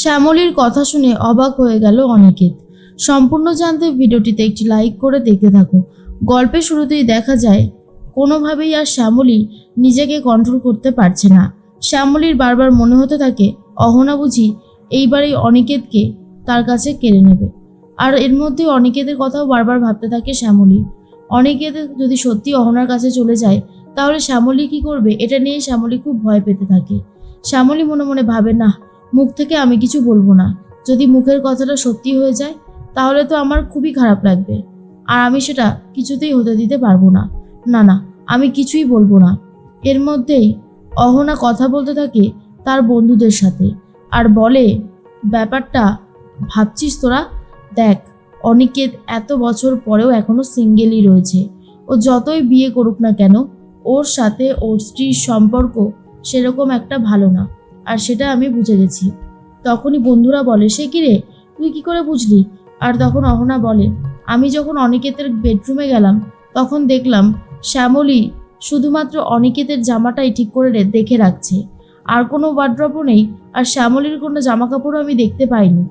শ্যামলীর কথা শুনে অবাক হয়ে গেল অনিকেত। সম্পূর্ণ জানতে ভিডিওটিতে একটি লাইক করে দেখতে থাকো। গল্পের শুরুতেই দেখা যায়, কোনোভাবেই আর শ্যামলী নিজেকে কন্ট্রোল করতে পারছে না। শ্যামলীর বারবার মনে হতে থাকে, অহনা বুঝি এইবারেই অনিকেতকে তার কাছে কেড়ে নেবে। আর এর মধ্যে অনিকেতের কথাও বারবার ভাবতে থাকে শ্যামলী। অনিকেত যদি সত্যি অহনার কাছে চলে যায়, তাহলে শ্যামলী কি করবে? এটা নিয়ে শ্যামলী খুব ভয় পেতে থাকে। শ্যামলী মনে মনে ভাবে না মুখ থেকে আমি কিছু বলব না। যদি মুখের কথাটা সত্যি হয়ে যায়, তাহলে তো আমার খুবই খারাপ লাগবে। আর আমি সেটা কিছুতেই হতে দিতে পারব না। না না, আমি কিছুই বলব না। এর মধ্যেই অহনা কথা বলতে থাকে তার বন্ধুদের সাথে আর বলে, ব্যাপারটা ভাবছিস তোরা? দেখ, অনিকেত এত বছর পরেও এখনও সিঙ্গেলই রয়েছে। ও যতই বিয়ে করুক না কেন, ওর সাথে ওর স্ত্রীর সম্পর্ক সেরকম একটা ভালো না। আর সেটা আমি বুঝে গেছি। তখনই বন্ধুরা বলে, সে কি রে? তুই কি করে বুঝলি? আর তখন অহনা বলে, আমি যখন অনিকেতের বেডরুমে গেলাম, তখন দেখলাম শ্যামলী শুধুমাত্র অনিকেতের জামাটাই ঠিক করে দেখে রাখছে। আর কোনো ওয়ার্ড্রপও নেই, আর শ্যামলীর কোনো জামা কাপড়ও আমি দেখতে পাইনি।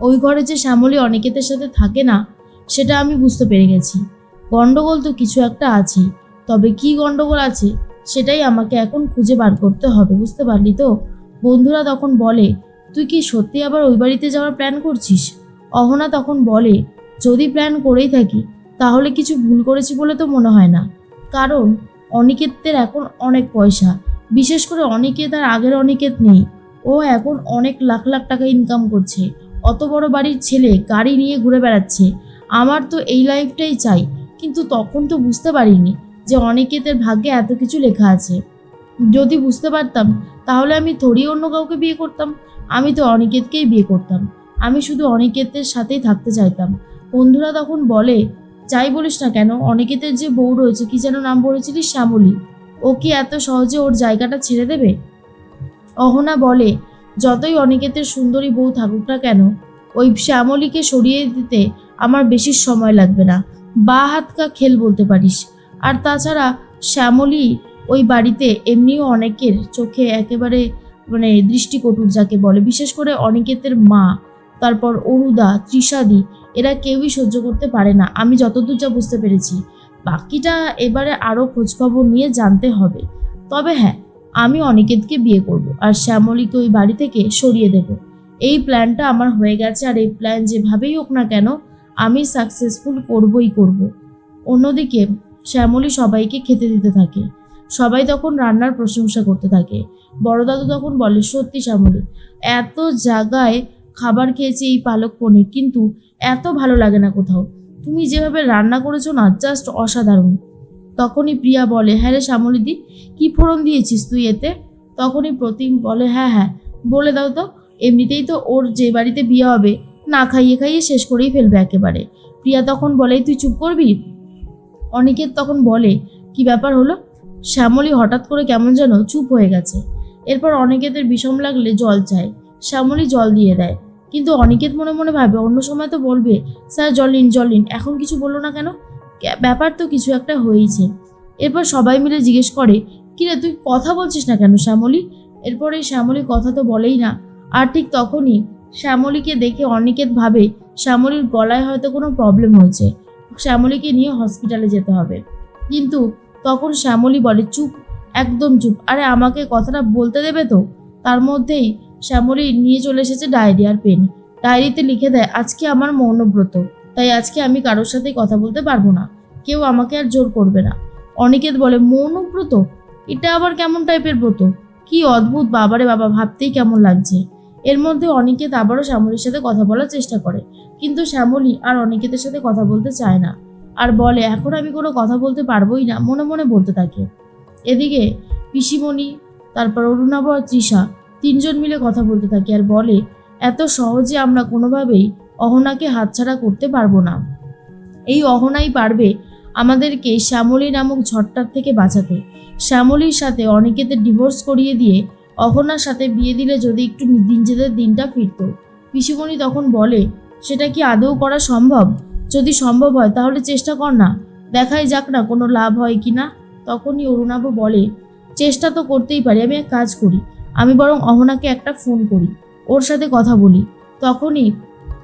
ওই ঘরে যে শ্যামলী অনিকেতের সাথে থাকে না, সেটা আমি বুঝতে পেরে গেছি। গণ্ডগোল তো কিছু একটা আছে তবে কি গন্ডগোল আছে সেটাই আমাকে এখন খুঁজে বার করতে হবে, বুঝতে পারলি তো? বন্ধুরা তখন বলে, তুই কি সত্যি আবার ওই বাড়িতে যাওয়ার প্ল্যান করছিস? অহনা তখন বলে, যদি প্ল্যান করেই থাকি, তাহলে কিছু ভুল করেছি বলে তো মনে হয় না। কারণ, অনিকেতের এখন অনেক পয়সা, বিশেষ করে অনিকেত আর আগের অনিকেত নেই। ও এখন অনেক লাখ লাখ টাকা ইনকাম করছে। অত বড় বাড়ির ছেলে গাড়ি নিয়ে ঘুরে বেড়াচ্ছে। আমার তো এই লাইফটাই চাই, কিন্তু তখন তো বুঝতে পারিনি। যে অনিকেতের ভাগ্যে এত কিছু লেখা আছে। যদি বুঝতে পারতাম, তাহলে আমি থোড়ি অন্য কাউকে বিয়ে করতাম। আমি তো অনিকেতকেই বিয়ে করতাম। আমি শুধু অনিকেতের সাথেই থাকতে চাইতাম। বন্ধুরা তখন বলে, যাই বলিস না কেন, অনিকেতের যে বউ রয়েছে, কি যেন নাম বলেছিলিস? শ্যামলী। ও কি এত সহজে ওর জায়গাটা ছেড়ে দেবে? অহনা বলে, যতই অনিকেতের সুন্দরী বউ থাকুক না কেন, ওই শ্যামলীকে সরিয়ে দিতে আমার বেশি সময় লাগবে না। বা হাতকা খেল বলতে পারিস। আর তাছাড়া শ্যামলী ওই বাড়িতে এমনিও অনেকের চোখে একেবারে মানে দৃষ্টিকটুর যাকে বলে, বিশেষ করে অনিকেতের মা, তারপর অরুদা ত্রিশাদি এরা কেউই সহ্য করতে পারে না। আমি যতদূর যা বুঝতে পেরেছি, বাকিটা এবারে আরও খোঁজখবর নিয়ে জানতে হবে। তবে হ্যাঁ আমি অনিকেতকে বিয়ে করব আর শ্যামলীকে ওই বাড়ি থেকে সরিয়ে দেব। এই প্ল্যানটা আমার হয়ে গেছে আর এই প্ল্যান যেভাবেই হোক না কেন, আমি সাকসেসফুল করবই করব। অন্যদিকে শ্যামলী সবাইকে খেতে দিতে থাকে। সবাই তখন রান্নার প্রশংসা করতে থাকে। বড় দাদু তখন বলে, সত্যি শ্যামলী, এত জায়গায় খাবার খেয়েছি এই পালক পনির, কিন্তু এত ভালো লাগে না কোথাও। তুমি যেভাবে রান্না করেছ না জাস্ট অসাধারণ। তখনই প্রিয়া বলে হ্যাঁ রে শ্যামলীদি কি ফোড়ন দিয়েছিস তুই এতে? তখনই প্রতিম বলে হ্যাঁ হ্যাঁ বলে দাও তো। এমনিতেই তো ওর যে বাড়িতে বিয়ে হবে, না খাইয়ে খাইয়ে শেষ করেই ফেলবে একেবারে। প্রিয়া তখন বলে, তুই চুপ করবি? অনিকেত তখন বলে, কি ব্যাপার হলো? শ্যামলী হঠাৎ করে কেমন যেন চুপ হয়ে গেছে। এরপর অনিকেতের বিষম লাগলে জল চায়। শ্যামলী জল দিয়ে দেয়। কিন্তু অনিকেত মনে মনে ভাবে, অন্য সময় তো বলবে, স্যার জল নিন জল নিন, এখন কিছু বলল না কেন? ব্যাপার তো কিছু একটা হয়েইছে। এরপর সবাই মিলে জিজ্ঞেস করে কিরে তুই কথা বলছিস না কেন শ্যামলী? এরপরে শ্যামলী কথা তো বলেই না। আর ঠিক তখনই শ্যামলীকে দেখে অনিকেত ভাবে, শ্যামলীর গলায় হয়তো কোনো প্রবলেম হয়েছে। শ্যামলীকে নিয়ে হসপিটালে যেতে হবে। কিন্তু তখন শ্যামলী বলে, চুপ, একদম চুপ। আরে আমাকে কথাটা বলতে দেবে তো? তার মধ্যেই শ্যামলী নিয়ে চলে এসেছে ডায়েরি আর পেন ডায়েরিতে লিখে দেয়, আজকে আমার মৌনব্রত। তাই আজকে আমি কারোর সাথেই কথা বলতে পারব না। কেউ আমাকে আর জোর করবে না। অনিকেত বলে, মৌনব্রত? এটা আবার কেমন টাইপের ব্রত? কি অদ্ভুত বাবারে বাবা, ভাবতেই কেমন লাগছে। এর মধ্যে অনিকেত আবারও শ্যামলীর সাথে কথা বলার চেষ্টা করে। কিন্তু শ্যামলী আর অনিকেতের সাথে কথা বলতে চায় না। আর বলে, এখন আমি কোনো কথা বলতে পারবোই না। মনে মনে বলতে থাকে। এদিকে পিসিমণি, তারপর অরুণাভ আর তৃষা তিনজন মিলে কথা বলতে থাকে আর বলে, এত সহজে আমরা কোনোভাবেই অহনাকে হাতছাড়া করতে পারব না। এই অহনাই পারবে আমাদেরকে শ্যামলী নামক ঝড়টার থেকে বাঁচাতে। শ্যামলীর সাথে অনিকেতের ডিভোর্স করিয়ে দিয়ে অহনার সাথে বিয়ে দিলে যদি একটু নিজেদের দিনটা ফিরত। পিসিমণি তখন বলে, সেটা কি আদৌ করা সম্ভব? যদি সম্ভব হয়, তাহলে চেষ্টা কর না। দেখাই যাক না কোনো লাভ হয় কি না। তখনই অরুণাভ বলে, চেষ্টা তো করতেই পারি, আমি এক কাজ করি। আমি বরং অহনাকে একটা ফোন করি, ওর সাথে কথা বলি। তখনই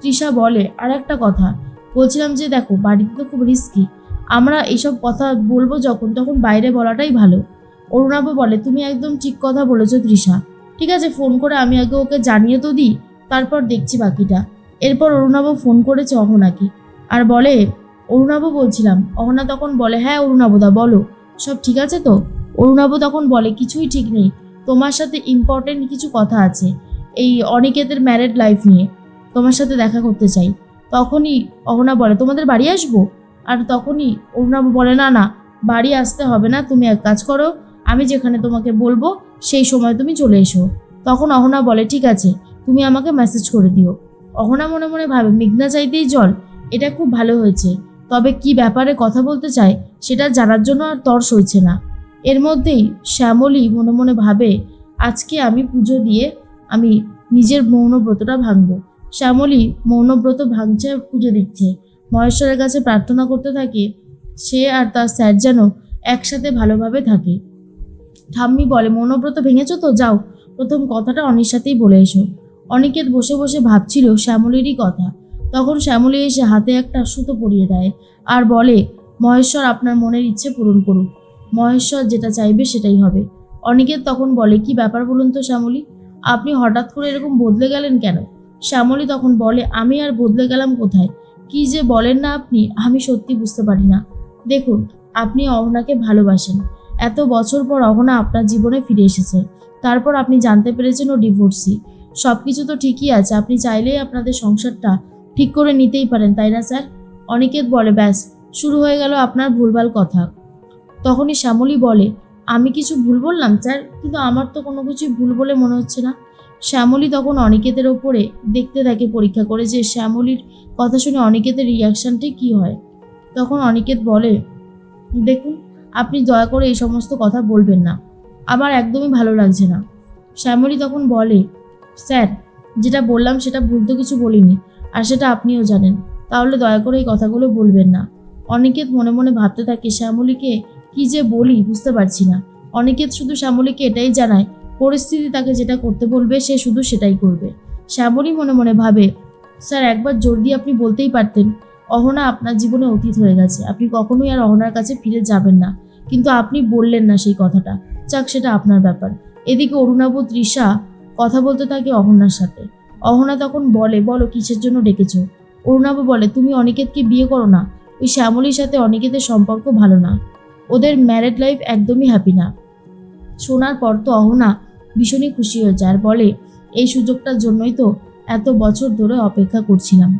তৃষা বলে, আর একটা কথা, বলছিলাম যে দেখো, বাড়িতে তো খুব রিস্কি আমরা এইসব কথা বলব যখন, তখন বাইরে বলাটাই ভালো। অরুণাভ বলে, তুমি একদম ঠিক কথা বলেছ তৃষা। ঠিক আছে, ফোন করে আমি আগে ওকে জানিয়ে তো দিই, তারপর দেখছি বাকিটা। এরপর অরুণাভ ফোন করেছে অহনাকে আর বলে অরুণাভ বলছিলাম। অহনা তখন বলে হ্যাঁ অরুণাবদা, বলো। সব ঠিক আছে তো? অরুণাভ তখন বলে, কিছুই ঠিক নেই। তোমার সাথে ইম্পর্টেন্ট কিছু কথা আছে, এই অনিকেতের ম্যারেড লাইফ নিয়ে। তোমার সাথে দেখা করতে চাই। তখনই অহনা বলে, তোমাদের বাড়ি আসব? আর তখনই অরুণাভ বলে, না না, বাড়ি আসতে হবে না। তুমি এক কাজ করো আমি যেখানে তোমাকে বলব, সেই সময় তুমি চলে এসো। তখন অহনা বলে, ঠিক আছে, তুমি আমাকে মেসেজ করে দিও। অহনা মনে মনে ভাবে, মেঘনা চাইতেই জল এটা খুব ভালো হয়েছে। তবে কি ব্যাপারে কথা বলতে চায়, সেটা জানার জন্য আর তর সইছে না। এর মধ্যেই শ্যামলী মনে মনে ভাবে, আজকে আমি পুজো দিয়ে আমি নিজের মৌনব্রতটা ভাঙবো। শ্যামলী মৌনব্রত ভাঙছে পুজো দিচ্ছে। মহেশ্বরের কাছে প্রার্থনা করতে থাকে, সে আর তার স্যার যেন একসাথে ভালোভাবে থাকে। ঠাম্মি বলে, মনোব্রত ভেঙেছো তো? যাও। প্রথম কথাটা অনির সাথেই বলে এসো। অনিকেত বসে বসে ভাবছিল শ্যামলীরই কথা। তখন শ্যামলী এসে হাতে একটা সুতো পরিয়ে দেয় আর বলে, মহেশ্বর, আপনার মনের ইচ্ছে পূরণ করুক। মহেশ্বর যেটা চাইবে সেটাই হবে। অনিকেত তখন বলে, কি ব্যাপার বলুন তো শ্যামলী? আপনি হঠাৎ করে এরকম বদলে গেলেন কেন? শ্যামলী তখন বলে, আমি আর বদলে গেলাম কোথায়? কি যে বলেন না আপনি, আমি সত্যি বুঝতে পারি না। দেখুন, আপনি অহনাকে ভালোবাসেন। এত বছর পর অহনা আপনার জীবনে ফিরে এসেছে। তারপর আপনি জানতে পেরেছেন ও ডিভোর্সি সব কিছু তো ঠিকই আছে, আপনি চাইলেই আপনাদের সংসারটা ঠিক করে নিতেই পারেন, তাই না স্যার? অনিকেত বলে, ব্যাস, শুরু হয়ে গেল আপনার ভুলভাল কথা। তখনই শ্যামলী বলে, আমি কিছু ভুল বললাম স্যার? কিন্তু আমার তো কোনো কিছুই ভুল বলে মনে হচ্ছে না। শ্যামলী তখন অনিকেতের ওপরে দেখতে থাকে পরীক্ষা করে যে শ্যামলীর কথা শুনে অনিকেতের রিয়াকশানটি কী হয়। তখন অনিকেত বলে, দেখুন আপনি দয়া করে এই সমস্ত কথা বলবেন না। আমার একদমই ভালো লাগছে না। শ্যামলী তখন বলে, স্যার, যেটা বললাম সেটা ভুল তো কিছু বলিনি, আর সেটা আপনিও জানেন। তাহলে দয়া করে এই কথাগুলো বলবেন না। অনিকেত মনে মনে ভাবতে থাকে শ্যামলীকে কি যে বলি বুঝতে পারছি না। অনিকেত শুধু শ্যামলীকে এটাই জানায়, পরিস্থিতি তাকে যেটা করতে বলবে সে শুধু সেটাই করবে। শ্যামলী মনে মনে ভাবে, স্যার, একবার জোর দিয়ে আপনি বলতেই পারতেন। অহনা আপনার জীবনে অতীত হয়ে গেছে। আপনি কখনোই আর অহনার কাছে ফিরে যাবেন না। কিন্তু আপনি বললেন না সেই কথাটা। চাক সেটা আপনার ব্যাপার। এদিকে অরুণাবু, তৃষা কথা বলতে থাকে অহনার সাথে। অহনা তখন বলে, বলো, কিসের জন্য ডেকেছো? অরুণাবু বলে, তুমি অনিকেতকে বিয়ে করো না। ওই শ্যামলীর সাথে অনিকেতের সম্পর্ক ভালো না। ওদের ম্যারেড লাইফ একদমই হ্যাপি না। শোনার পর তো অহনা ভীষণই খুশি হয়ে যায় আর বলে, এই সুযোগটার জন্যই তো এত বছর ধরে অপেক্ষা করছিলাম।